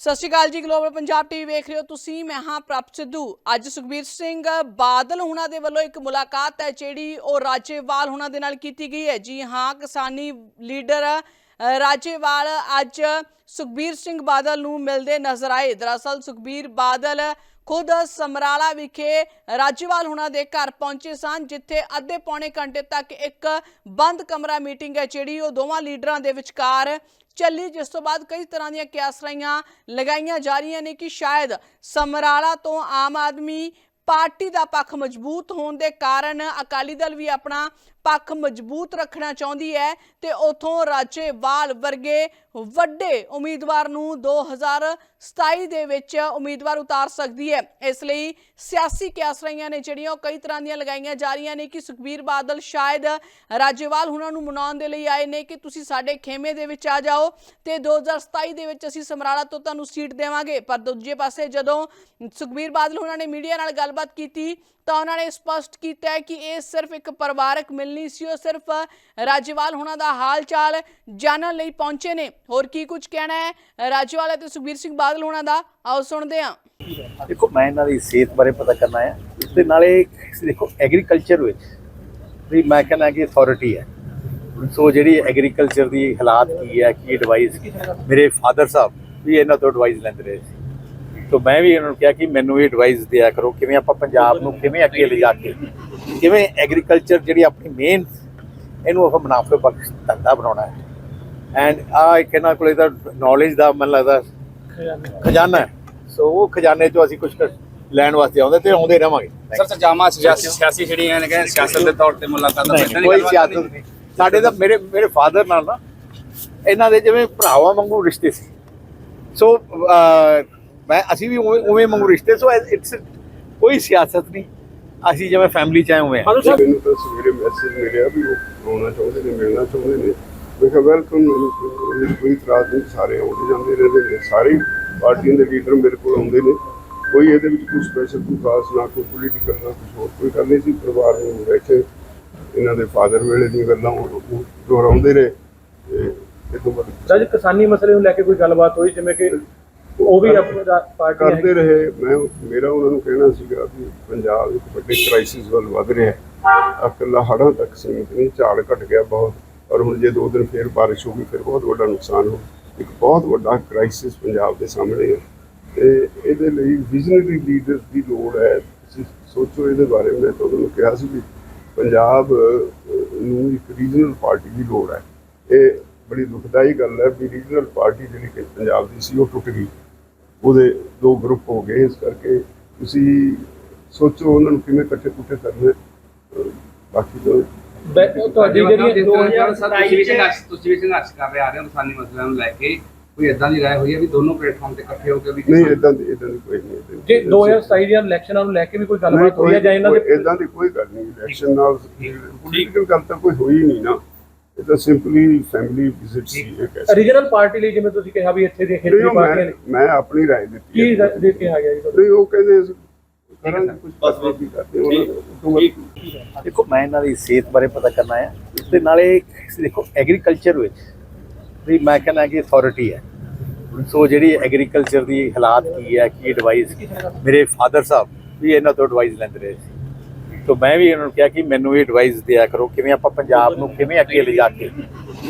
ਸਤਿ ਸ਼੍ਰੀ ਅਕਾਲ ਜੀ global Punjab TV ਵੇਖ ਰਹੇ ਹੋ ਤੁਸੀਂ, ਮੈਂ ਹਾਂ ਪ੍ਰਭ ਸਿੱਧੂ। ਅੱਜ ਸੁਖਬੀਰ ਸਿੰਘ ਬਾਦਲ ਹੁਣਾਂ ਦੇ ਵੱਲੋਂ ਇੱਕ ਮੁਲਾਕਾਤ ਹੈ, ਜਿਹੜੀ ਉਹ ਰਾਜੇਵਾਲ ਹੁਣਾਂ ਦੇ ਨਾਲ ਕੀਤੀ ਗਈ ਹੈ। ਜੀ ਹਾਂ, ਕਿਸਾਨੀ ਲੀਡਰ ਰਾਜੇਵਾਲ ਅੱਜ ਸੁਖਬੀਰ ਸਿੰਘ ਬਾਦਲ ਨੂੰ ਮਿਲਦੇ ਨਜ਼ਰ ਆਏ। ਦਰਅਸਲ ਸੁਖਬੀਰ ਬਾਦਲ ਖੁਦ ਸਮਰਾਲਾ ਵਿਖੇ ਰਾਜੇਵਾਲ ਹੁਣਾਂ ਦੇ ਘਰ ਪਹੁੰਚੇ ਸਨ, ਜਿੱਥੇ ਅੱਧੇ ਪੌਣੇ ਘੰਟੇ ਤੱਕ ਇੱਕ ਬੰਦ ਕਮਰਾ ਮੀਟਿੰਗ ਹੈ, ਜਿਹੜੀ ਉਹ ਦੋਵਾਂ ਲੀਡਰਾਂ ਦੇ ਵਿਚਕਾਰ ਚੱਲੀ, ਜਿਸ ਤੋਂ ਬਾਅਦ ਕਈ ਤਰ੍ਹਾਂ ਦੀਆਂ ਕਿਆਸਰਾਈਆਂ ਲਗਾਈਆਂ ਜਾ ਰਹੀਆਂ ਨੇ ਕਿ ਸ਼ਾਇਦ ਸਮਰਾਲਾ ਤੋਂ ਆਮ ਆਦਮੀ ਪਾਰਟੀ ਦਾ ਪੱਖ ਮਜ਼ਬੂਤ ਹੋਣ ਦੇ ਕਾਰਨ ਅਕਾਲੀ ਦਲ ਵੀ ਆਪਣਾ ਪੱਖ ਮਜ਼ਬੂਤ ਰੱਖਣਾ ਚਾਹੁੰਦੀ ਹੈ ਤੇ ਉਥੋਂ ਰਾਜੇਵਾਲ ਵਰਗੇ ਵੱਡੇ ਉਮੀਦਵਾਰ ਨੂੰ 2027 ਦੇ ਵਿੱਚ ਉਮੀਦਵਾਰ ਉਤਾਰ ਸਕਦੀ ਹੈ। ਇਸ ਲਈ ਸਿਆਸੀ ਕਿਆਸਰਾਈਆਂ ਨੇ ਜਿਹੜੀਆਂ ਉਹ ਕਈ ਤਰ੍ਹਾਂ ਦੀਆਂ ਲਗਾਈਆਂ ਜਾ ਰਹੀਆਂ ਨੇ ਕਿ ਸੁਖਬੀਰ ਬਾਦਲ ਸ਼ਾਇਦ ਰਾਜੇਵਾਲ ਹੁਣਾਂ ਨੂੰ ਮਨਾਉਣ ਦੇ ਲਈ ਆਏ ਨੇ ਕਿ ਤੁਸੀਂ ਸਾਡੇ ਖੇਮੇ ਦੇ ਵਿੱਚ ਆ ਜਾਓ ਤੇ 2027 ਦੇ ਵਿੱਚ ਅਸੀਂ ਸਮਰਾਲਾ ਤੋਂ ਤੁਹਾਨੂੰ ਸੀਟ ਦੇਵਾਂਗੇ। ਪਰ ਦੂਜੇ ਪਾਸੇ ਜਦੋਂ ਸੁਖਬੀਰ ਬਾਦਲ ਹੁਣਾਂ ਨੇ ਮੀਡੀਆ ਨਾਲ ਗੱਲਬਾਤ ਕੀਤੀ ਤਾਂ ਉਹਨਾਂ ਨੇ ਸਪਸ਼ਟ ਕੀਤਾ ਕਿ ਇਹ ਸਿਰਫ ਇੱਕ ਪਰਿਵਾਰਕ ਮਿਲਣੀ ਸੀ, ਉਹ ਸਿਰਫ ਰਾਜੇਵਾਲ ਹੁਣਾਂ ਦਾ ਹਾਲ ਚਾਲ ਜਾਣਨ ਲਈ ਪਹੁੰਚੇ ਨੇ। ਹੋਰ ਕੀ ਕੁਝ ਕਹਿਣਾ ਹੈ? ਰਾਜੇਵਾਲ ਅਤੇ ਸੁਖਬੀਰ ਸਿੰਘ ਬਾਦਲ ਹੁਣਾਂ ਦਾ, ਆਓ ਸੁਣਦੇ ਹਾਂ। ਦੇਖੋ, ਮੈਂ ਇਹਨਾਂ ਦੀ ਸਿਹਤ ਬਾਰੇ ਪਤਾ ਕਰਨਾ ਹੈ। ਤੇ ਨਾਲੇ ਦੇਖੋ ਐਗਰੀਕਲਚਰ ਵਿੱਚ ਵੀ ਮੈਂ ਕਹਿੰਦਾ ਕਿ ਅਥਾਰਟੀ ਹੈ। ਸੋ ਜਿਹੜੀ ਐਗਰੀਕਲਚਰ ਦੀ ਹਾਲਾਤ ਕੀ ਹੈ, ਕੀ ਐਡਵਾਈਸ ਮੇਰੇ ਫਾਦਰ ਸਾਹਿਬ ਵੀ ਇਹਨਾਂ ਤੋਂ ਐਡਵਾਈਸ ਲੈਂਦੇ ਰਹੇ ਸੀ। ਤੋ ਮੈਂ ਵੀ ਇਹਨਾਂ ਨੂੰ ਕਿਹਾ ਕਿ ਮੈਨੂੰ ਵੀ ਐਡਵਾਈਸ ਦਿਆ ਕਰੋ ਕਿਵੇਂ ਆਪਾਂ ਪੰਜਾਬ ਨੂੰ ਕਿਵੇਂ ਅੱਗੇ ਲਿਜਾ ਕੇ ਕਿਵੇਂ ਐਗਰੀਕਲਚਰ ਜਿਹੜੀ ਆਪਣੀ ਮੇਨ ਇਹਨੂੰ ਆਪਾਂ ਮੁਨਾਫੇ ਬਖਸ਼ ਧੰਦਾ ਬਣਾਉਣਾ ਹੈ। ਐਂਡ ਆ ਇੱਕ ਇਹਨਾਂ ਕੋਲੇ ਤਾਂ ਨੌਲੇਜ ਦਾ ਮੈਨੂੰ ਲੱਗਦਾ ਖਜ਼ਾਨਾ ਹੈ। ਸੋ ਉਹ ਖਜ਼ਾਨੇ ਚੋਂ ਅਸੀਂ ਕੁਝ ਲੈਣ ਵਾਸਤੇ ਆਉਂਦੇ ਤੇ ਆਉਂਦੇ ਰਵਾਂਗੇ ਸਰ ਸਜਾਮਾ ਸਿਆਸੀ ਸਿਆਸੀ ਜਿਹੜੀਆਂ ਨੇ ਕਹਿੰਦੇ ਸਿਆਸਤ ਦੇ ਤੌਰ ਤੇ ਮੁਲਾਕਾਤਾਂ ਦੀ ਕੋਈ ਸਿਆਸਤ ਨਹੀਂ। ਸਾਡੇ ਤਾਂ ਮੇਰੇ ਮੇਰੇ ਫਾਦਰ ਨਾਲ ਨਾ ਇਹਨਾਂ ਦੇ ਜਿਵੇਂ ਭਰਾਵਾਂ ਵਾਂਗੂ ਰਿਸ਼ਤੇ ਸੀ। ਸੋ ਮੈਂ ਅਸੀਂ ਵੀ ਉਵੇਂ ਉਵੇਂ ਵਾਂਗੂ ਰਿਸ਼ਤੇ ਸੋ ਇਟਸ ਕੋਈ ਸਿਆਸਤ ਨਹੀਂ। ਅਸੀਂ ਜਿਵੇਂ ਫੈਮਿਲੀ ਚ ਆਏ ਹੋਏ ਹਾਂ ਮੈਨੂੰ ਤਾਂ ਸਵੇਰੇ ਮੈਸੇਜ ਮਿਲਿਆ ਵੀ ਉਹ ਆਉਣਾ ਚਾਹੁੰਦੇ ਨੇ ਮਿਲਣਾ ਚਾਹੁੰਦੇ ਨੇ। ਮੈਂ ਕਿਹਾ ਵੈਲਕਮ ਕੋਈ ਇਤਰਾਜ਼ ਨਹੀਂ ਸਾਰੇ ਆਉਂਦੇ ਜਾਂਦੇ ਰਹਿੰਦੇ ਨੇ। ਸਾਰੇ ਪਾਰਟੀਆਂ ਦੇ ਲੀਡਰ ਮੇਰੇ ਕੋਲ ਆਉਂਦੇ ਨੇ। ਕੋਈ ਇਹਦੇ ਵਿੱਚ ਕੋਈ ਸਪੈਸ਼ਲ ਕੋਈ ਖਾਸ ਨਾ ਕੋਈ ਪੋਲੀਟੀਕਲ ਨਾ ਕੁਝ ਹੋਰ ਕੋਈ ਗੱਲ ਨਹੀਂ ਸੀ। ਪਰਿਵਾਰ ਨੂੰ ਬੈਠੇ ਇਹਨਾਂ ਦੇ ਫਾਦਰ ਵੇਲੇ ਦੀਆਂ ਗੱਲਾਂ ਉਹ ਉਹ ਦੁਹਰਾਉਂਦੇ ਰਹੇ। ਤੇ ਇਹ ਤੋਂ ਬਾਅਦ ਜਦ ਕਿਸਾਨੀ ਮਸਲੇ ਨੂੰ ਲੈ ਕੇ ਕੋਈ ਗੱਲਬਾਤ ਹੋਈ? ਜਿਵੇਂ ਕਿ ਉਹ ਵੀ ਆਪਣੀ ਪਾਰਟੀ ਹੈ ਕਰਦੇ ਰਹੇ। ਮੈਂ ਮੇਰਾ ਉਹਨਾਂ ਨੂੰ ਕਹਿਣਾ ਸੀਗਾ ਵੀ ਪੰਜਾਬ ਇੱਕ ਵੱਡੇ ਕ੍ਰਾਈਸਿਸ ਵੱਲ ਵਧ ਰਿਹਾ ਹੈ। ਇਕੱਲਾ ਹੜ੍ਹਾਂ ਤੱਕ ਸੀਮਿਤ ਨਹੀਂ ਝਾੜ ਘਟ ਗਿਆ ਬਹੁਤ। ਔਰ ਹੁਣ ਜੇ ਦੋ ਦਿਨ ਫੇਰ ਬਾਰਿਸ਼ ਹੋ ਗਈ ਫਿਰ ਬਹੁਤ ਵੱਡਾ ਨੁਕਸਾਨ ਹੋ ਇੱਕ ਬਹੁਤ ਵੱਡਾ ਕ੍ਰਾਈਸਿਸ ਪੰਜਾਬ ਦੇ ਸਾਹਮਣੇ ਹੈ। ਤੇ ਇਹਦੇ ਲਈ ਵਿਜ਼ਨਰੀ ਲੀਡਰਸ ਦੀ ਲੋੜ ਹੈ। ਤੁਸੀਂ ਸੋਚੋ ਇਹਦੇ ਬਾਰੇ। ਮੈਂ ਤੁਹਾਨੂੰ ਕਿਹਾ ਸੀ ਵੀ ਪੰਜਾਬ ਅਹ, ਨੂੰ ਇੱਕ ਰੀਜਨਲ ਪਾਰਟੀ ਦੀ ਲੋੜ ਹੈ। ਇਹ ਬੜੀ ਦੁਖਦਾਈ ਗੱਲ ਹੈ ਵੀ ਰੀਜਨਲ ਪਾਰਟੀ ਜਿਹੜੀ ਕਿ ਪੰਜਾਬ ਦੀ ਸੀ ਉਹ ਟੁੱਟ ਗਈ। ਉਹਦੇ ਦੋ ਗਰੁੱਪ ਹੋ ਗਏ। ਇਸ ਕਰਕੇ ਤੁਸੀਂ ਸੋਚੋ ਉਹਨਾਂ ਨੂੰ ਕਿਵੇਂ ਇਕੱਠੇ ਕੁੱਠੇ ਕਰਨੇ। ਬਾਕੀ ਤਾਂ ਤੁਹਾਡੀ ਜਿਹੜੀ 2027 ਤੁਸੀਂ ਵੀ ਸੰਘਰਸ਼ ਤੁਸੀਂ ਵੀ ਸੰਘਰਸ਼ ਕਰ ਰਹੇ ਆ ਰਹੇ ਹੋ ਕਿਸਾਨੀ ਮਸਲਿਆਂ ਨੂੰ ਲੈ ਕੇ ਕੋਈ ਇਦਾਂ ਦੀ ਰਾਏ ਹੋਈ ਹੈ ਵੀ ਦੋਨੋਂ ਪਲੇਟਫਾਰਮ ਤੇ ਇਕੱਠੇ ਹੋ ਕੇ ਵੀ ਨਹੀਂ ਇਦਾਂ ਦੀ ਇਦਾਂ ਦੀ ਕੋਈ ਨਹੀਂ ਜੇ 2027 ਦੀਆਂ ਇਲੈਕਸ਼ਨਾਂ ਨੂੰ ਲੈ ਕੇ ਵੀ ਕੋਈ ਗੱਲਬਾਤ ਹੋਈ ਹੈ ਜਾਂ ਇਹਨਾਂ ਦੇ ਇਦਾਂ ਦੀ ਕੋਈ ਗੱਲ ਨਹੀਂ। ਇਲੈਕਸ਼ਨ ਨਾਲ ਪੋਲੀਟੀਕਲ ਗੱਲ ਤਾਂ ਕੋਈ ਹੋਈ ਨਹੀਂ ਨਾ। ਇਹ ਤਾਂ ਸਿੰਪਲੀ ਫੈਮਿਲੀ ਵਿਜ਼ਿਟ ਸੀ ਇਹ ਕਹਿ ਰੀਜਨਲ ਪਾਰਟੀ ਲਈ ਜਿਵੇਂ ਤੁਸੀਂ ਕਿਹਾ ਵੀ ਇੱਥੇ ਦੇ ਖੇਤਰੀ ਪਾਰਟੀਆਂ ਮੈਂ ਨੇ ਮੈਂ ਆਪਣੀ ਰਾਏ ਦਿੱਤੀ ਕੀ ਹੈ। ਦੇ ਕੇ ਆ ਗਿਆ ਜੀ? ਨਹੀਂ ਉਹ ਕਹਿੰਦੇ ਅਸੀਂ ਕਰਾਂਗੇ ਕੁਝ ਪਾਸ ਵੀ ਕਰਦੇ ਉਹਨਾਂ ਨੂੰ ਦੇਖੋ ਮੈਂ ਇਹਨਾਂ ਦੀ ਸਿਹਤ ਬਾਰੇ ਪਤਾ ਕਰਨਾ ਹੈ। ਤੇ ਨਾਲੇ ਦੇਖੋ ਐਗਰੀਕਲਚਰ ਵਿੱਚ ਵੀ ਮੈਂ ਕਹਿੰਦਾ ਕਿ ਅਥਾਰਟੀ ਹੈ। ਸੋ ਜਿਹੜੀ ਐਗਰੀਕਲਚਰ ਦੀ ਹਾਲਾਤ ਕੀ ਹੈ ਕੀ ਐਡਵਾਈਸ ਮੇਰੇ ਫਾਦਰ ਸਾਹਿਬ ਵੀ ਇਹਨਾਂ ਤੋਂ ਐਡਵਾਈਸ ਲੈਂਦੇ ਰਹੇ ਸੀ। ਤੋ ਮੈਂ ਵੀ ਇਹਨਾਂ ਨੂੰ ਕਿਹਾ ਕਿ ਮੈਨੂੰ ਵੀ ਐਡਵਾਈਸ ਦਿਆ ਕਰੋ ਕਿਵੇਂ ਆਪਾਂ ਪੰਜਾਬ ਨੂੰ ਕਿਵੇਂ ਅੱਗੇ ਲਿਜਾ ਕੇ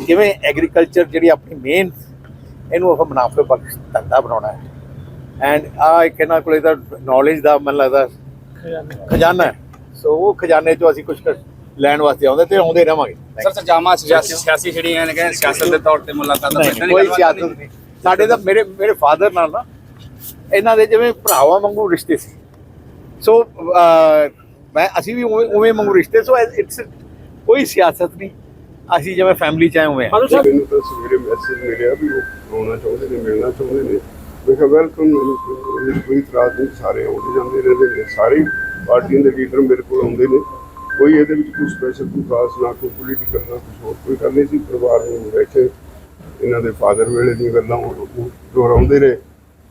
ਕਿਵੇਂ ਐਗਰੀਕਲਚਰ ਜਿਹੜੀ ਆਪਣੀ ਮੇਨ ਇਹਨੂੰ ਆਪਾਂ ਮੁਨਾਫੇ ਬਖਸ਼ ਧੰਦਾ ਬਣਾਉਣਾ ਹੈ। ਐਂਡ ਆ ਇੱਕ ਇਹਨਾਂ ਕੋਲੇ ਤਾਂ ਨੌਲੇਜ ਦਾ ਮੈਨੂੰ ਲੱਗਦਾ ਖਜ਼ਾਨਾ। ਹੈ। ਸੋ ਉਹ ਖਜ਼ਾਨੇ ਚੋਂ ਅਸੀਂ ਕੁਝ ਲੈਣ ਵਾਸਤੇ ਆਉਂਦੇ ਤੇ ਆਉਂਦੇ ਰਵਾਂਗੇ ਸਰ ਸਜਾਮਾ ਸਿਆਸੀ ਸਿਆਸੀ ਜਿਹੜੀਆਂ ਨੇ ਕਹਿੰਦੇ ਸਿਆਸਤ ਦੇ ਤੌਰ ਤੇ ਮੁਲਾਕਾਤਾਂ ਨਹੀਂ, ਦੀ ਕੋਈ ਗੱਲਬਾਤ ਸਿਆਸਤ ਨਹੀਂ। ਨਹੀਂ ਸਾਡੇ ਤਾਂ ਮੇਰੇ ਮੇਰੇ ਫਾਦਰ ਨਾਲ ਨਾ ਇਹਨਾਂ ਦੇ ਜਿਵੇਂ ਭਰਾਵਾਂ ਵਾਂਗੂ ਰਿਸ਼ਤੇ ਸੀ। ਸੋ ਮੈਂ ਅਸੀਂ ਵੀ ਉਵੇਂ ਉਵੇਂ ਵਾਂਗੂ ਰਿਸ਼ਤੇ ਸੋ ਇਟਸ ਕੋਈ ਸਿਆਸਤ ਨਹੀਂ। ਅਸੀਂ ਜਿਵੇਂ ਫੈਮਿਲੀ ਚ ਆਏ ਹੋਏ ਹਾਂ ਮੈਨੂੰ ਤਾਂ ਸਵੇਰੇ ਮੈਸੇਜ ਮਿਲਿਆ ਵੀ ਉਹ ਆਉਣਾ ਚਾਹੁੰਦੇ ਨੇ ਮਿਲਣਾ ਚਾਹੁੰਦੇ ਨੇ। ਮੈਂ ਕਿਹਾ ਵੈਲਕਮ ਕੋਈ ਇਤਰਾਜ਼ ਨਹੀਂ ਸਾਰੇ ਆਉਂਦੇ ਜਾਂਦੇ ਰਹਿੰਦੇ ਨੇ। ਸਾਰੇ ਪਾਰਟੀਆਂ ਦੇ ਲੀਡਰ ਮੇਰੇ ਕੋਲ ਆਉਂਦੇ ਨੇ। ਕੋਈ ਇਹਦੇ ਵਿੱਚ ਕੋਈ ਸਪੈਸ਼ਲ ਕੋਈ ਖਾਸ ਨਾ ਕੋਈ ਪੋਲੀਟੀਕਲ ਨਾ ਕੁਝ ਹੋਰ ਕੋਈ ਗੱਲ ਨਹੀਂ ਸੀ। ਪਰਿਵਾਰ ਨੂੰ ਬੈਠੇ। ਇਹਨਾਂ ਦੇ ਫਾਦਰ ਵੇਲੇ ਦੀਆਂ ਗੱਲਾਂ ਉਹ ਉਹ ਦੁਹਰਾਉਂਦੇ ਰਹੇ।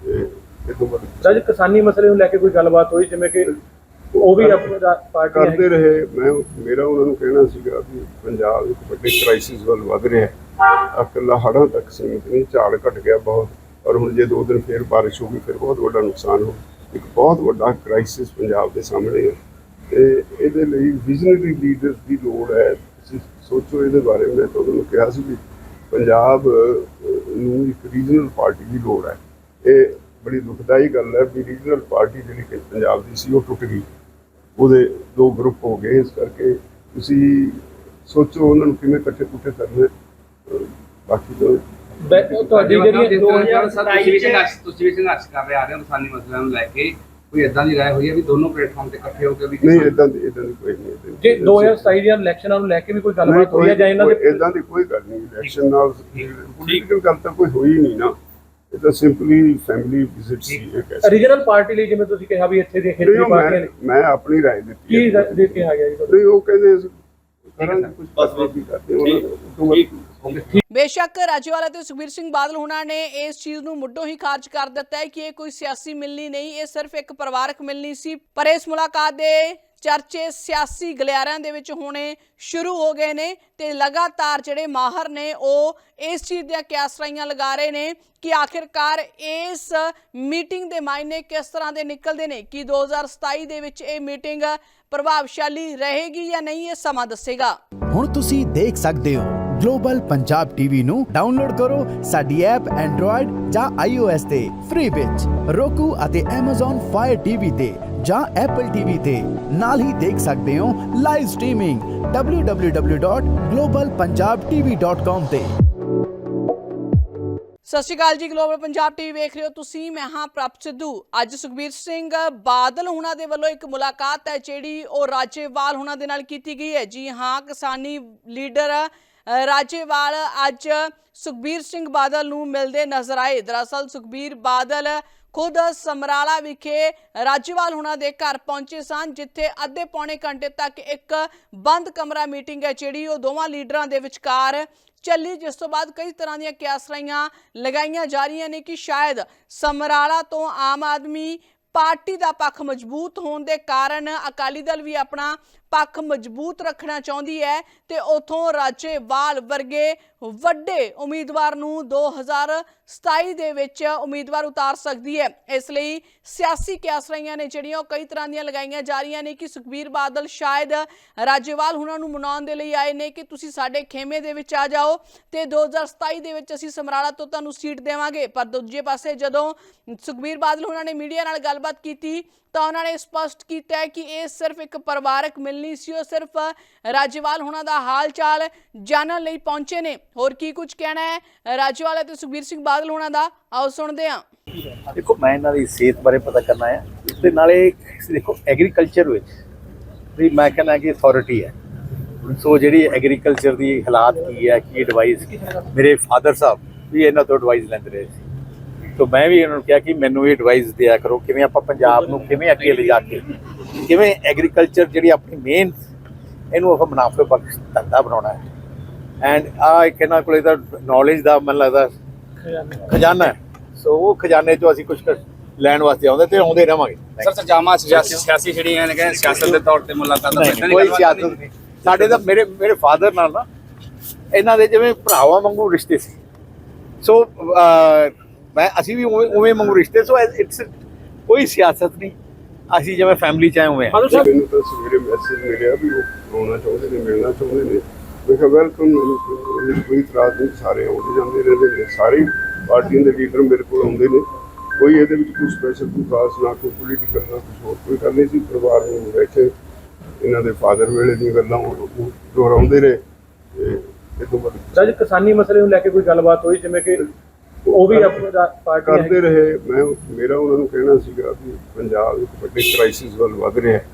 ਤੇ ਇਹ ਤੋਂ ਬਾਅਦ ਜਦ ਕਿਸਾਨੀ ਮਸਲੇ ਨੂੰ ਲੈ ਕੇ ਕੋਈ ਗੱਲਬਾਤ ਹੋਈ? ਜਿਵੇਂ ਕਿ ਉਹ ਵੀ ਆਪਣੀ ਪਾਰਟੀ ਹੈ ਕਰਦੇ ਰਹੇ। ਮੈਂ ਮੇਰਾ ਉਹਨਾਂ ਨੂੰ ਕਹਿਣਾ ਸੀਗਾ ਵੀ ਪੰਜਾਬ ਇੱਕ ਵੱਡੇ ਕ੍ਰਾਈਸਿਸ ਵੱਲ ਵਧ ਰਿਹਾ ਹੈ। ਇਕੱਲਾ ਹੜ੍ਹਾਂ ਤੱਕ ਸੀਮਿਤ ਨਹੀਂ ਝਾੜ ਘਟ ਗਿਆ ਬਹੁਤ। ਔਰ ਹੁਣ ਜੇ ਦੋ ਦਿਨ ਫੇਰ ਬਾਰਿਸ਼ ਹੋ ਗਈ ਫਿਰ ਬਹੁਤ ਵੱਡਾ ਨੁਕਸਾਨ ਹੋ ਇੱਕ ਬਹੁਤ ਵੱਡਾ ਕ੍ਰਾਈਸਿਸ ਪੰਜਾਬ ਦੇ ਸਾਹਮਣੇ ਹੈ। ਤੇ ਇਹਦੇ ਲਈ ਵਿਜ਼ਨਰੀ ਲੀਡਰਸ ਦੀ ਲੋੜ ਹੈ। ਤੁਸੀਂ ਸੋਚੋ ਇਹਦੇ ਬਾਰੇ। ਮੈਂ ਤੁਹਾਨੂੰ ਕਿਹਾ ਸੀ ਵੀ ਪੰਜਾਬ ਅਹ, ਨੂੰ ਇੱਕ ਰੀਜਨਲ ਪਾਰਟੀ ਦੀ ਲੋੜ ਹੈ। ਇਹ ਬੜੀ ਦੁਖਦਾਈ ਗੱਲ ਹੈ ਵੀ ਰੀਜਨਲ ਪਾਰਟੀ ਜਿਹੜੀ ਕਿ ਪੰਜਾਬ ਦੀ ਸੀ ਉਹ ਟੁੱਟ ਗਈ। ਉਹਦੇ ਦੋ ਗਰੁੱਪ ਹੋ ਗਏ ਇਸ ਕਰਕੇ ਤੁਸੀਂ ਸੋਚੋ ਉਹਨਾਂ ਨੂੰ ਕਿਵੇਂ ਇਕੱਠੇ ਕੁੱਠੇ ਕਰਨਾ ਬਾਕੀ ਤਾਂ ਤੁਹਾਡੀ ਜਿਹੜੀ 2027 ਤੁਸੀਂ ਵੀ ਚ ਸੰਘਰਸ਼ ਤੁਸੀਂ ਵੀ ਸੰਘਰਸ਼ ਕਰ ਰਹੇ ਆ ਰਹੇ ਹੋ ਕਿਸਾਨੀ ਮਸਲਿਆਂ ਨੂੰ ਲੈ ਕੇ ਕੋਈ ਇਦਾਂ ਦੀ ਰਾਏ ਹੋਈ ਹੈ ਵੀ ਦੋਨੋਂ ਪਲੇਟਫਾਰਮ ਤੇ ਇਕੱਠੇ ਹੋ ਕੇ ਵੀ ਨਹੀਂ ਇਦਾਂ ਦੀ ਇਦਾਂ ਦੀ ਕੋਈ ਨਹੀਂ ਜੇ 2027 ਦੀਆਂ ਇਲੈਕਸ਼ਨਾਂ ਨੂੰ ਲੈ ਕੇ ਵੀ ਕੋਈ ਗੱਲਬਾਤ ਹੋਈ ਹੈ ਜਾਂ ਇਹਨਾਂ ਦੇ ਇਦਾਂ ਦੀ ਕੋਈ ਗੱਲ ਨਹੀਂ ਇਲੈਕਸ਼ਨ ਨਾਲ ਪੋਲੀਟੀਕਲ ਗੱਲ ਤਾਂ ਕੋਈ ਹੋਈ ਨਹੀਂ ਨਾ। ਇਹ ਤਾਂ ਸਿੰਪਲੀ ਫੈਮਿਲੀ ਵਿਜ਼ਿਟ ਸੀ ਇਹ ਕਹਿ ਸਕਦੇ ਰੀਜਨਲ ਪਾਰਟੀ ਲਈ ਜਿਵੇਂ ਤੁਸੀਂ ਕਿਹਾ ਵੀ ਇੱਥੇ ਦੇ ਨਹੀਂ, ਖੇਤਰੀ ਉਹ ਪਾਰਟੀਆਂ ਨੇ ਮੈਂ ਆਪਣੀ ਰਾਏ ਦਿੱਤੀ ਕੀ ਹੈ। ਦੇ ਕੇ ਆ ਗਿਆ ਜੀ? ਨਹੀਂ ਉਹ ਕਹਿੰਦੇ ਅਸੀਂ ਕਰਾਂਗੇ ਕੁਝ ਬਸ ਵੀ ਕਰਦੇ ਉਹਨਾਂ ਨੂੰ ਉਸ ਤੋਂ ਬਾਅਦ ਬੇਸ਼ੱਕ ਰਾਜੇਵਾਲਾ ਤੇ ਸੁਖਬੀਰ ਸਿੰਘ ਬਾਦਲ ਹੁਣਾਂ ਨੇ ਇਸ ਚੀਜ਼ ਨੂੰ ਮੁੱਢੋਂ ਹੀ ਖਾਰਜ ਕਰ ਦਿੱਤਾ ਹੈ ਕਿ ਇਹ ਕੋਈ ਸਿਆਸੀ ਮਿਲਣੀ ਨਹੀਂ ਇਹ ਸਿਰਫ ਇੱਕ ਪਰਿਵਾਰਕ ਮਿਲਣੀ ਸੀ। ਪਰ ਇਸ ਮੁਲਾਕਾਤ ਦੇ ਚਰਚੇ ਸਿਆਸੀ ਗਲਿਆਰਿਆਂ ਦੇ ਵਿੱਚ ਹੋਣੇ ਸ਼ੁਰੂ ਹੋ ਗਏ ਨੇ ਤੇ ਲਗਾਤਾਰ ਜਿਹੜੇ ਮਾਹਰ ਨੇ, ਉਹ ਇਸ ਚੀਜ਼ ਦੀਆਂ ਕਿਆਸਰਾਈਆਂ ਲਗਾ ਰਹੇ ਨੇ ਕਿ ਆਖਿਰਕਾਰ ਇਸ ਮੀਟਿੰਗ ਦੇ ਮਾਇਨੇ ਕਿਸ ਤਰ੍ਹਾਂ ਦੇ ਨਿਕਲਦੇ ਨੇ, ਕਿ 2027 ਦੇ ਵਿੱਚ ਇਹ ਮੀਟਿੰਗ ਪ੍ਰਭਾਵਸ਼ਾਲੀ ਰਹੇਗੀ ਜਾਂ ਨਹੀਂ, ਇਹ ਸਮਾਂ ਦੱਸੇਗਾ। ਹੁਣ ਤੁਸੀਂ ਦੇਖ ਸਕਦੇ ਹੋ, ਗਲੋਬਲ ਪੰਜਾਬ ਟੀਵੀ ਨੂੰ ਡਾਊਨਲੋਡ ਕਰੋ ਸਾਡੀ ਐਪ ਐਂਡਰੋਇਡ ਜਾਂ iOS ਤੇ, ਫ੍ਰੀ ਵਿੱਚ roku ਅਤੇ Amazon Fire TV ਤੇ। ਜਾਂ Apple TV ਤੇ ਨਾਲ ਹੀ ਦੇਖ ਸਕਦੇ ਹੋ ਲਾਈਵ ਸਟ੍ਰੀਮਿੰਗ www.globalpunjabtv.com ਤੇ। ਸਤਿ ਸ਼੍ਰੀ ਅਕਾਲ ਜੀ ਗਲੋਬਲ ਪੰਜਾਬ ਟੀਵੀ ਵੇਖ ਰਹੇ ਹੋ ਤੁਸੀਂ, ਮੈਂ ਹਾਂ ਪ੍ਰਭ ਸਿੱਧੂ। ਅੱਜ ਸੁਖਬੀਰ ਸਿੰਘ ਬਾਦਲ ਹੁਣਾਂ ਦੇ ਵੱਲੋਂ ਇੱਕ ਮੁਲਾਕਾਤ ਹੈ, ਜਿਹੜੀ ਉਹ ਰਾਜੇਵਾਲ ਹੁਣਾਂ ਦੇ ਨਾਲ ਕੀਤੀ ਗਈ ਹੈ। ਜੀ ਹਾਂ, ਕਿਸਾਨੀ ਲੀਡਰ ਰਾਜੇਵਾਲ ਅੱਜ ਸੁਖਬੀਰ ਸਿੰਘ ਬਾਦਲ ਨੂੰ ਮਿਲਦੇ ਨਜ਼ਰ ਆਏ। ਦਰਅਸਲ ਸੁਖਬੀਰ ਬਾਦਲ ਖੁਦ ਸਮਰਾਲਾ ਵਿਖੇ ਰਾਜੇਵਾਲ ਹੁਣਾਂ ਦੇ ਘਰ ਪਹੁੰਚੇ ਸਨ, ਜਿੱਥੇ ਅੱਧੇ ਪੌਣੇ ਘੰਟੇ ਤੱਕ ਇੱਕ ਬੰਦ ਕਮਰਾ ਮੀਟਿੰਗ ਹੈ, ਜਿਹੜੀ ਉਹ ਦੋਵਾਂ ਲੀਡਰਾਂ ਦੇ ਵਿਚਕਾਰ ਚੱਲੀ, ਜਿਸ ਤੋਂ ਬਾਅਦ ਕਈ ਤਰ੍ਹਾਂ ਦੀਆਂ ਕਿਆਸਰਾਈਆਂ ਲਗਾਈਆਂ ਜਾ ਰਹੀਆਂ ਨੇ ਕਿ ਸ਼ਾਇਦ ਸਮਰਾਲਾ ਤੋਂ ਆਮ ਆਦਮੀ ਪਾਰਟੀ ਦਾ ਪੱਖ ਮਜ਼ਬੂਤ ਹੋਣ ਦੇ ਕਾਰਨ ਅਕਾਲੀ ਦਲ ਵੀ ਆਪਣਾ ਪੱਖ ਮਜ਼ਬੂਤ ਰੱਖਣਾ ਚਾਹੁੰਦੀ ਹੈ ਤੇ ਉਥੋਂ ਰਾਜੇਵਾਲ ਵਰਗੇ ਵੱਡੇ ਉਮੀਦਵਾਰ ਨੂੰ 2027 ਦੇ ਵਿੱਚ ਉਮੀਦਵਾਰ ਉਤਾਰ ਸਕਦੀ ਹੈ। ਇਸ ਲਈ ਸਿਆਸੀ ਕਿਆਸਰਾਈਆਂ ਨੇ ਜਿਹੜੀਆਂ ਉਹ ਕਈ ਤਰ੍ਹਾਂ ਦੀਆਂ ਲਗਾਈਆਂ ਜਾ ਰਹੀਆਂ ਨੇ ਕਿ ਸੁਖਬੀਰ ਬਾਦਲ ਸ਼ਾਇਦ ਰਾਜੇਵਾਲ ਹੁਣਾਂ ਨੂੰ ਮਨਾਉਣ ਦੇ ਲਈ ਆਏ ਨੇ ਕਿ ਤੁਸੀਂ ਸਾਡੇ ਖੇਮੇ ਦੇ ਵਿੱਚ ਆ ਜਾਓ ਤੇ 2027 ਦੇ ਵਿੱਚ ਅਸੀਂ ਸਮਰਾਲਾ ਤੋਂ ਤੁਹਾਨੂੰ ਸੀਟ ਦੇਵਾਂਗੇ। ਪਰ ਦੂਜੇ ਪਾਸੇ ਜਦੋਂ ਸੁਖਬੀਰ ਬਾਦਲ ਹੁਣਾਂ ਨੇ ਮੀਡੀਆ ਨਾਲ ਗੱਲਬਾਤ ਕੀਤੀ ਤਾਂ ਉਹਨਾਂ ਨੇ ਸਪਸ਼ਟ ਕੀਤਾ ਕਿ ਇਹ ਸਿਰਫ ਇੱਕ ਪਰਿਵਾਰਕ ਮਿਲ ਮਿਲਣੀ ਸੀ ਉਹ ਸਿਰਫ ਰਾਜੇਵਾਲ ਹੁਣਾਂ ਦਾ ਹਾਲ ਚਾਲ ਜਾਣਨ ਲਈ ਪਹੁੰਚੇ ਨੇ। ਹੋਰ ਕੀ ਕੁਝ ਕਹਿਣਾ ਹੈ? ਰਾਜੇਵਾਲ ਅਤੇ ਸੁਖਬੀਰ ਸਿੰਘ ਬਾਦਲ ਹੁਣਾਂ ਦਾ, ਆਓ ਸੁਣਦੇ ਹਾਂ। ਦੇਖੋ, ਮੈਂ ਇਹਨਾਂ ਦੀ ਸਿਹਤ ਬਾਰੇ ਪਤਾ ਕਰਨਾ ਹੈ। ਤੇ ਨਾਲੇ ਦੇਖੋ ਐਗਰੀਕਲਚਰ ਵਿੱਚ ਵੀ ਮੈਂ ਕਹਿੰਦਾ ਕਿ ਅਥਾਰਟੀ ਹੈ। ਸੋ ਜਿਹੜੀ ਐਗਰੀਕਲਚਰ ਦੀ ਹਾਲਾਤ ਕੀ ਹੈ, ਕੀ ਐਡਵਾਈਸ ਮੇਰੇ ਫਾਦਰ ਸਾਹਿਬ ਵੀ ਇਹਨਾਂ ਤੋਂ ਐਡਵਾਈਸ ਲੈਂਦੇ ਰਹੇ ਸੀ। ਤੋਂ ਮੈਂ ਵੀ ਇਹਨਾਂ ਨੂੰ ਕਿਹਾ ਕਿ ਮੈਨੂੰ ਇਹ ਐਡਵਾਈਸ ਦਿਆ ਕਰੋ, ਕਿਵੇਂ ਆਪਾਂ ਪੰਜਾਬ ਨੂੰ ਕਿਵੇਂ ਅੱਗੇ ਲਿਜਾ ਕੇ ਕਿਵੇਂ ਐਗਰੀਕਲਚਰ ਜਿਹੜੀ ਆਪਣੀ ਮੇਨ ਇਹਨੂੰ ਆਪਾਂ ਮੁਨਾਫੇ ਬਖਸ਼ ਧੰਦਾ ਬਣਾਉਣਾ ਹੈ। ਐਂਡ ਆ ਇੱਕ ਇਹਨਾਂ ਕੋਲੇ ਤਾਂ ਨੌਲੇਜ ਦਾ ਮੈਨੂੰ ਲੱਗਦਾ ਖਜ਼ਾਨਾ। ਹੈ। ਸੋ ਉਹ ਖਜ਼ਾਨੇ ਚੋਂ ਅਸੀਂ ਕੁਝ ਲੈਣ ਵਾਸਤੇ ਆਉਂਦੇ ਤੇ ਆਉਂਦੇ ਰਵਾਂਗੇ। ਸਰ ਸਰਜਾਮਾ ਸਿਆਸੀ ਸਿਆਸੀ ਜਿਹੜੀਆਂ ਨੇ ਕਹਿੰਦੇ ਸਿਆਸਤ ਦੇ ਤੌਰ ਤੇ ਮੁਲਾਕਾਤਾਂ ਦੀ ਕੋਈ ਸਿਆਸਤ ਨਹੀਂ। ਸਾਡੇ ਤਾਂ ਮੇਰੇ ਮੇਰੇ ਫਾਦਰ ਨਾਲ ਨਾ ਇਹਨਾਂ ਦੇ ਜਿਵੇਂ ਭਰਾਵਾਂ ਵਾਂਗੂ ਰਿਸ਼ਤੇ ਸੀ। ਸੋ ਮੈਂ ਅਸੀਂ ਵੀ ਉਵੇਂ ਉਵੇਂ ਵਾਂਗੂ ਰਿਸ਼ਤੇ ਸੋ ਇਟਸ ਕੋਈ ਸਿਆਸਤ ਨਹੀਂ। ਅਸੀਂ ਜਿਵੇਂ ਫੈਮਿਲੀ ਚ ਆਏ ਹੋਏ ਸਾਹਿਬ ਮੈਨੂੰ ਤਾਂ ਸਵੇਰੇ ਮੈਸੇਜ ਮਿਲਿਆ ਵੀ ਉਹ ਆਉਣਾ ਚਾਹੁੰਦੇ ਨੇ ਮਿਲਣਾ ਚਾਹੁੰਦੇ ਨੇ। ਮੈਂ ਕਿਹਾ ਵੈਲਕਮ ਕੋਈ ਇਤਰਾਜ਼ ਨਹੀਂ ਸਾਰੇ ਆਉਂਦੇ ਜਾਂਦੇ ਰਹਿੰਦੇ ਨੇ। ਸਾਰੇ ਪਾਰਟੀਆਂ ਦੇ ਲੀਡਰ ਮੇਰੇ ਕੋਲ ਆਉਂਦੇ ਨੇ। ਕੋਈ ਇਹਦੇ ਵਿੱਚ ਕੋਈ ਸਪੈਸ਼ਲ ਕੋਈ ਖਾਸ ਨਾ ਕੋਈ ਪੋਲੀਟੀਕਲ ਨਾ ਕੁਝ ਹੋਰ ਕੋਈ ਗੱਲ ਨਹੀਂ ਸੀ। ਪਰਿਵਾਰ ਨੂੰ ਬੈਠੇ ਇਹਨਾਂ ਦੇ ਫਾਦਰ ਵੇਲੇ ਦੀਆਂ ਗੱਲਾਂ ਉਹ ਉਹ ਦੁਹਰਾਉਂਦੇ ਰਹੇ ਤੇ ਇਹ ਤੋਂ ਬਾਅਦ ਜਦ ਕਿਸਾਨੀ ਮਸਲੇ ਨੂੰ ਲੈ ਕੇ ਕੋਈ ਗੱਲਬਾਤ ਹੋਈ? ਜਿਵੇਂ ਕਿ ਉਹ ਵੀ ਆਪਣੀ ਰਾ- ਪਾਰਟੀ ਕਰਦੇ। ਰਹੇ। ਮੈਂ ਮੇਰਾ ਉਹਨਾਂ ਨੂੰ ਕਹਿਣਾ ਸੀਗਾ ਵੀ ਪੰਜਾਬ ਇੱਕ ਵੱਡੇ ਕ੍ਰਾਈਸਿਸ ਵੱਲ ਵੱਧ ਰਿਹਾ ਹੈ।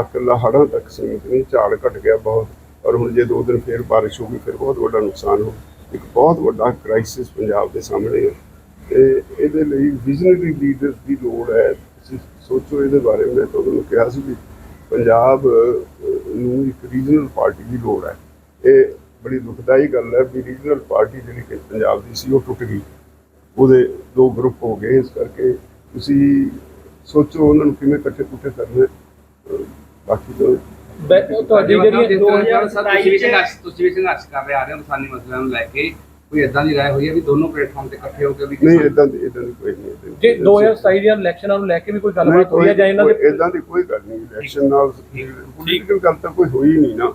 ਇਕੱਲਾ ਹੜ੍ਹਾਂ ਤੱਕ ਸੀਮਿਤ ਨਹੀਂ ਝਾੜ ਘਟ ਗਿਆ ਬਹੁਤ। ਔਰ ਹੁਣ ਜੇ ਦੋ ਦਿਨ ਫੇਰ ਬਾਰਿਸ਼ ਹੋ ਗਈ ਫਿਰ ਬਹੁਤ ਵੱਡਾ ਨੁਕਸਾਨ ਹੋ ਇੱਕ ਬਹੁਤ ਵੱਡਾ ਕ੍ਰਾਈਸਿਸ ਪੰਜਾਬ ਦੇ ਸਾਹਮਣੇ ਹੈ। ਤੇ ਇਹਦੇ ਲਈ ਵਿਜ਼ਨਰੀ ਲੀਡਰਸ ਦੀ ਲੋੜ ਹੈ। ਤੁਸੀਂ ਸੋਚੋ ਇਹਦੇ ਬਾਰੇ ਮੈਂ ਤੁਹਾਨੂੰ ਕਿਹਾ ਸੀ ਵੀ ਪੰਜਾਬ ਅਹ, ਨੂੰ ਇੱਕ ਰੀਜਨਲ ਪਾਰਟੀ ਦੀ ਲੋੜ ਹੈ। ਇਹ ਬੜੀ ਦੁਖਦਾਈ ਗੱਲ ਹੈ ਵੀ ਰੀਜਨਲ ਪਾਰਟੀ ਜਿਹੜੀ ਕਿ ਪੰਜਾਬ ਦੀ ਸੀ ਉਹ ਟੁੱਟ ਗਈ। ਉਹਦੇ ਦੋ ਗਰੁੱਪ ਹੋ ਗਏ ਇਸ ਕਰਕੇ ਤੁਸੀਂ ਸੋਚੋ ਉਹਨਾਂ ਨੂੰ ਕਿਵੇਂ ਇਕੱਠੇ ਕੁੱਠੇ ਕਰਨਾ ਬਾਕੀ ਤਾਂ ਤੁਹਾਡੀ ਜਿਹੜੀ ਤੁਸੀਂ ਵੀ 2027 ਸੰਘਰਸ਼ ਤੁਸੀਂ ਵੀ ਸੰਘਰਸ਼ ਕਰ ਰਹੇ ਆ ਰਹੇ ਹੋ ਕਿਸਾਨੀ ਮਸਲਿਆਂ ਨੂੰ ਲੈ ਕੇ। ਕੋਈ ਇਦਾਂ ਦੀ ਰਾਏ ਹੋਈ ਹੈ ਵੀ ਦੋਨੋਂ ਪਲੇਟਫਾਰਮ ਤੇ ਇਕੱਠੇ ਹੋ ਕੇ ਵੀ ਨਹੀਂ ਇਦਾਂ ਦੀ ਇਦਾਂ ਦੀ ਕੋਈ ਨਹੀਂ ਜੇ ਕੋਈ 2027 ਦੀਆਂ ਇਲੈਕਸ਼ਨਾਂ ਨੂੰ ਲੈ ਕੇ ਵੀ ਕੋਈ ਗੱਲਬਾਤ ਹੋਈ ਹੈ ਜਾਂ ਇਹਨਾਂ ਦੇ ਇਦਾਂ ਦੀ ਕੋਈ ਗੱਲ ਨਹੀਂ ਇਲੈਕਸ਼ਨ ਨਾਲ ਪੋਲੀਟੀਕਲ ਗੱਲ ਤਾਂ ਕੋਈ ਹੋਈ ਨਹੀਂ ਨਾ।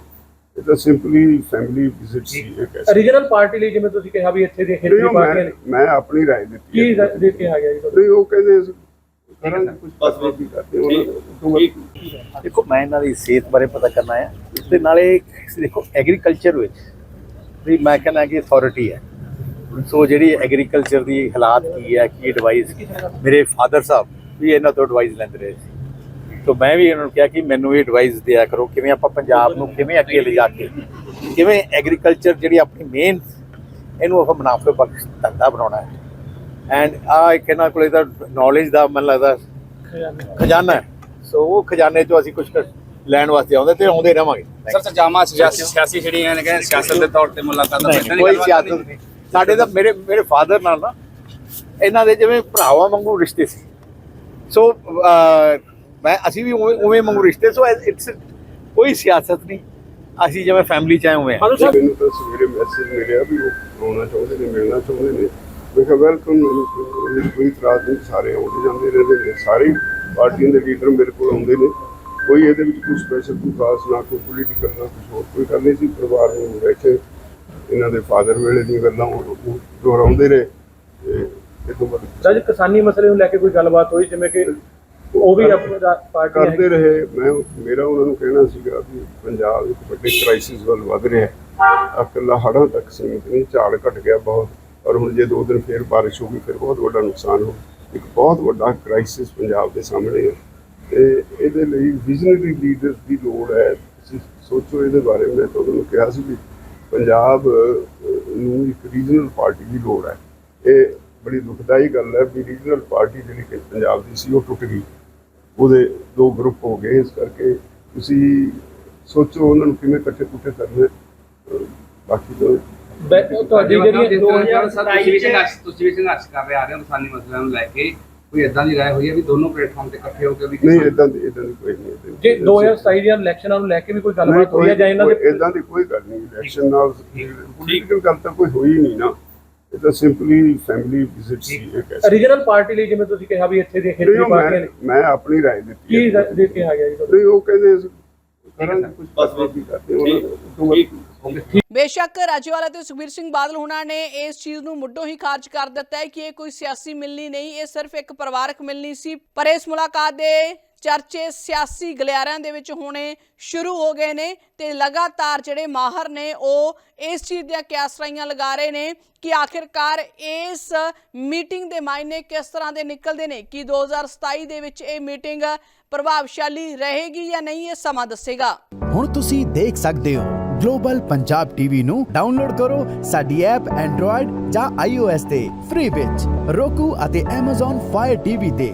ਇਹ ਤਾਂ ਸਿੰਪਲੀ ਫੈਮਿਲੀ ਵਿਜ਼ਿਟ ਸੀ ਇਹ ਕਹਿ ਸਕਦੇ ਰੀਜਨਲ ਪਾਰਟੀ ਲਈ ਜਿਵੇਂ ਤੁਸੀਂ ਕਿਹਾ ਵੀ ਇੱਥੇ ਦੇ ਖੇਤਰੀ ਪਾਰਟੀਆਂ ਨੇ ਮੈਂ ਮੈਂ ਆਪਣੀ ਰਾਏ ਦਿੱਤੀ ਕੀ ਹੈ। ਦੇ ਕੇ ਆ ਗਿਆ ਜੀ? ਨਹੀਂ ਉਹ ਕਹਿੰਦੇ ਅਸੀਂ ਕਰਾਂਗੇ ਕੁਝ ਬਸ ਵੀ ਕਰਦੇ ਉਹਨਾਂ ਤੋਂ ਬਾਅਦ ਦੇਖੋ ਮੈਂ ਇਹਨਾਂ ਦੀ ਸਿਹਤ ਬਾਰੇ ਪਤਾ ਕਰਨਾ ਹੈ ਤੇ ਨਾਲੇ ਦੇਖੋ ਐਗਰੀਕਲਚਰ ਵਿੱਚ ਵੀ ਮੈਂ ਕਹਿੰਦਾ ਕਿ ਅਥਾਰਟੀ ਹੈ। ਸੋ ਜਿਹੜੀ ਐਗਰੀਕਲਚਰ ਦੀ ਹਾਲਾਤ ਕੀ ਹੈ ਕੀ ਐਡਵਾਈਸ ਮੇਰੇ ਫਾਦਰ ਸਾਹਿਬ ਵੀ ਇਹਨਾਂ ਤੋਂ ਐਡਵਾਈਸ ਲੈਂਦੇ ਰਹੇ ਸੀ। ਸੋ ਮੈਂ ਵੀ ਇਹਨਾਂ ਨੂੰ ਕਿਹਾ ਕਿ ਮੈਨੂੰ ਵੀ ਐਡਵਾਈਸ ਦਿਆ ਕਰੋ ਕਿਵੇਂ ਆਪਾਂ ਪੰਜਾਬ ਨੂੰ ਕਿਵੇਂ ਅੱਗੇ ਲਿਜਾ ਕੇ ਕਿਵੇਂ ਐਗਰੀਕਲਚਰ ਜਿਹੜੀ ਆਪਣੀ ਮੇਨ ਇਹਨੂੰ ਆਪਾਂ ਮੁਨਾਫੇ ਬਖਸ਼ ਧੰਦਾ ਬਣਾਉਣਾ ਹੈ। ਐਂਡ ਆ ਇੱਕ ਇਹਨਾਂ ਕੋਲੇ ਤਾਂ ਨੌਲੇਜ ਦਾ ਮੈਨੂੰ ਲੱਗਦਾ ਖਜ਼ਾਨਾ। ਹੈ। ਸੋ ਉਹ ਖਜ਼ਾਨੇ ਚੋਂ ਅਸੀਂ ਕੁਝ ਲੈਣ ਵਾਸਤੇ ਆਉਂਦੇ ਤੇ ਆਉਂਦੇ ਰਵਾਂਗੇ। ਸਰ ਸਜਾਮਾ ਸਿਆਸੀ ਸਿਆਸੀ ਜਿਹੜੀਆਂ ਨੇ ਕਹਿੰਦੇ ਸਿਆਸਤ ਦੇ ਤੌਰ ਤੇ ਮੁਲਾਕਾਤ ਨਹੀਂ, ਕੋਈ ਸਿਆਸਤ ਨਹੀਂ। ਸਾਡੇ ਤਾਂ ਮੇਰੇ ਮੇਰੇ ਫਾਦਰ ਨਾਲ ਨਾ ਇਹਨਾਂ ਦੇ ਜਿਵੇਂ ਭਰਾਵਾਂ ਵਾਂਗੂ ਰਿਸ਼ਤੇ ਸੀ। ਸੋ ਮੈਂ ਅਸੀਂ ਵੀ ਉਵੇਂ ਉਵੇਂ ਵਾਂਗੂ ਰਿਸ਼ਤੇ ਸੋ ਇਟਸ ਕੋਈ ਸਿਆਸਤ ਨਹੀਂ। ਅਸੀਂ ਜਿਵੇਂ ਫੈਮਿਲੀ ਚ ਆਏ ਹੋਏ ਹਾਂ। ਮੈਨੂੰ ਤਾਂ ਸਵੇਰੇ ਮੈਸੇਜ ਮਿਲਿਆ ਵੀ ਉਹ ਆਉਣਾ ਚਾਹੁੰਦੇ ਨੇ ਮਿਲਣਾ ਚਾਹੁੰਦੇ ਨੇ। ਮੈਂ ਕਿਹਾ ਵੈਲਕਮ ਕੋਈ ਇਤਰਾਜ਼ ਨਹੀਂ ਸਾਰੇ ਆਉਂਦੇ ਜਾਂਦੇ ਰਹਿੰਦੇ ਨੇ। ਸਾਰੇ ਪਾਰਟੀਆਂ ਦੇ ਲੀਡਰ ਮੇਰੇ ਕੋਲ ਆਉਂਦੇ ਨੇ। ਕੋਈ ਇਹਦੇ ਵਿੱਚ ਕੋਈ ਸਪੈਸ਼ਲ ਕੋਈ ਖਾਸ ਨਾ ਕੋਈ ਪੋਲੀਟੀਕਲ ਨਾ ਕੁਝ ਹੋਰ ਕੋਈ ਗੱਲ ਨਹੀਂ ਸੀ। ਪਰਿਵਾਰ ਨੂੰ ਬੈਠੇ। ਇਹਨਾਂ ਦੇ ਫਾਦਰ ਵੇਲੇ ਦੀਆਂ ਗੱਲਾਂ ਉਹ ਦੁਹਰਾਉਂਦੇ ਰਹੇ ਤੇ ਇਹ ਤੋਂ ਬਾਅਦ ਜਦ ਕਿਸਾਨੀ ਮਸਲੇ ਨੂੰ ਲੈ ਕੇ ਕੋਈ ਗੱਲਬਾਤ ਹੋਈ? ਜਿਵੇਂ ਕਿ ਉਹ ਵੀ ਆਪਣਾ ਪਾਰਟੀ ਕਰਦੇ ਰਹੇ। ਮੈਂ ਮੇਰਾ ਉਹਨਾਂ ਨੂੰ ਕਹਿਣਾ ਸੀਗਾ ਵੀ ਪੰਜਾਬ ਇੱਕ ਵੱਡੇ ਕ੍ਰਾਈਸਿਸ ਵੱਲ ਵਧ ਰਿਹਾ ਹੈ। ਇਕੱਲਾ ਹੜ੍ਹਾਂ ਤੱਕ ਸੀਮਿਤ ਨਹੀਂ ਝਾੜ ਘਟ ਗਿਆ ਬਹੁਤ। ਔਰ ਹੁਣ ਜੇ ਦੋ ਦਿਨ ਫੇਰ ਬਾਰਿਸ਼ ਹੋ ਗਈ ਫਿਰ ਬਹੁਤ ਵੱਡਾ ਨੁਕਸਾਨ ਹੋ ਇੱਕ ਬਹੁਤ ਵੱਡਾ ਕ੍ਰਾਈਸਿਸ ਪੰਜਾਬ ਦੇ ਸਾਹਮਣੇ ਹੈ। ਤੇ ਇਹਦੇ ਲਈ ਵਿਜ਼ਨਰੀ ਲੀਡਰਸ ਦੀ ਲੋੜ ਹੈ। ਤੁਸੀਂ ਸੋਚੋ ਇਹਦੇ ਬਾਰੇ। ਮੈਂ ਤੁਹਾਨੂੰ ਕਿਹਾ ਸੀ ਵੀ ਪੰਜਾਬ ਅਹ, ਨੂੰ ਇੱਕ ਰੀਜਨਲ ਪਾਰਟੀ ਦੀ ਲੋੜ ਹੈ। ਇਹ ਬੜੀ ਦੁਖਦਾਈ ਗੱਲ ਹੈ ਵੀ ਰੀਜਨਲ ਪਾਰਟੀ ਜਿਹੜੀ ਕਿ ਪੰਜਾਬ ਦੀ ਸੀ ਉਹ ਟੁੱਟ ਗਈ। ਉਹਦੇ ਦੋ ਗਰੁੱਪ ਹੋ ਗਏ। ਇਸ ਕਰਕੇ ਤੁਸੀਂ ਸੋਚੋ ਉਹਨਾਂ ਨੂੰ ਕਿਵੇਂ ਇਕੱਠੇ ਕੁੱਠੇ ਕਰਨੇ ਬਾਕੀ ਤਾਂ ਤੁਹਾਡੀ ਜਿਹੜੀ ਤੁਸੀਂ ਵੀ ਸੰਘਰਸ਼ ਤੁਸੀਂ ਵੀ ਸੰਘਰਸ਼ ਕਰ ਰਹੇ ਆ ਰਹੇ ਹੋ ਕਿਸਾਨੀ ਮਸਲਿਆਂ ਨੂੰ ਲੈ ਕੇ ਕੋਈ ਇਦਾਂ ਦੀ ਰਾਏ ਹੋਈ ਹੈ ਵੀ ਦੋਨੋਂ ਪਲੇਟਫਾਰਮ ਤੇ ਇਕੱਠੇ ਹੋ ਕੇ ਵੀ ਨਹੀਂ ਇਦਾਂ ਦੀ ਇਦਾਂ ਦੀ ਕੋਈ ਨਹੀਂ ਜੇ 2027 ਦੀਆਂ ਇਲੈਕਸ਼ਨਾਂ ਨੂੰ ਲੈ ਕੇ ਵੀ ਕੋਈ ਗੱਲਬਾਤ ਹੋਈ ਹੈ ਜਾਂ ਇਹਨਾਂ ਦੇ ਇਦਾਂ ਦੀ ਕੋਈ ਗੱਲ ਨਹੀਂ। ਇਲੈਕਸ਼ਨ ਨਾਲ ਪੋਲੀਟੀਕਲ ਗੱਲ ਤਾਂ ਕੋਈ ਹੋਈ ਨਹੀਂ ਨਾ। ਇਹ ਤਾਂ ਸਿੰਪਲੀ ਫੈਮਿਲੀ ਵਿਜ਼ਿਟ ਸੀ ਇਹ ਕਹਿ ਸਕਦੇ ਰੀਜਨਲ ਪਾਰਟੀ ਲਈ ਜਿਵੇਂ ਤੁਸੀਂ ਕਿਹਾ ਵੀ ਇੱਥੇ ਦੇ ਖੇਤਰੀ ਪਾਰਟੀਆਂ ਮੈਂ ਨੇ ਮੈਂ ਆਪਣੀ ਰਾਏ ਦਿੱਤੀ ਕੀ। ਰ- ਦੇ ਕੇ ਆ ਗਿਆ ਜੀ? ਨਹੀਂ ਉਹ ਕਹਿੰਦੇ ਅਸੀਂ ਕਰਾਂਗੇ ਕੁਝ ਬਸ ਵੀ ਕਰਦੇ ਉਹਨਾਂ ਤੋਂ ਬਾਅਦ ਬੇਸ਼ੱਕ ਰਾਜੇਵਾਲਾ ਤੇ ਸੁਖਬੀਰ ਸਿੰਘ ਬਾਦਲ ਹੁਣਾਂ ਨੇ ਇਸ ਚੀਜ਼ ਨੂੰ ਮੁੱਢੋਂ ਹੀ ਖਾਰਜ ਕਰ ਦਿੱਤਾ ਹੈ ਕਿ ਇਹ ਕੋਈ ਸਿਆਸੀ ਮਿਲਣੀ ਨਹੀਂ ਇਹ ਸਿਰਫ ਇੱਕ ਪਰਿਵਾਰਕ ਮਿਲਣੀ ਸੀ ਪਰ ਇਸ ਮੁਲਾਕਾਤ ਦੇ ਚਰਚੇ ਸਿਆਸੀ ਗਲਿਆਰਿਆਂ ਦੇ ਵਿੱਚ ਹੋਣੇ ਸ਼ੁਰੂ ਹੋ ਗਏ ਨੇ ਤੇ ਲਗਾਤਾਰ ਜਿਹੜੇ ਮਾਹਰ ਨੇ, ਉਹ ਇਸ ਚੀਜ਼ ਦੀਆਂ ਕਿਆਸਰਾਈਆਂ ਲਗਾ ਰਹੇ ਨੇ ਕਿ ਆਖਿਰਕਾਰ ਇਸ ਮੀਟਿੰਗ ਦੇ ਮਾਇਨੇ ਕਿਸ ਤਰ੍ਹਾਂ ਦੇ ਨਿਕਲਦੇ ਨੇ, ਕਿ 2027 ਦੇ ਵਿੱਚ ਇਹ ਮੀਟਿੰਗ ਪ੍ਰਭਾਵਸ਼ਾਲੀ ਰਹੇਗੀ ਜਾਂ ਨਹੀਂ, ਇਹ ਸਮਾਂ ਦੱਸੇਗਾ। ਹੁਣ ਤੁਸੀਂ ਦੇਖ ਸਕਦੇ ਹੋ, ਗਲੋਬਲ ਪੰਜਾਬ ਟੀਵੀ ਨੂੰ ਡਾਊਨਲੋਡ ਕਰੋ ਸਾਡੀ ਐਪ ਐਂਡਰੋਇਡ ਜਾਂ iOS ਤੇ, ਫ੍ਰੀ ਵਿੱਚ roku ਅਤੇ Amazon Fire TV ਤੇ।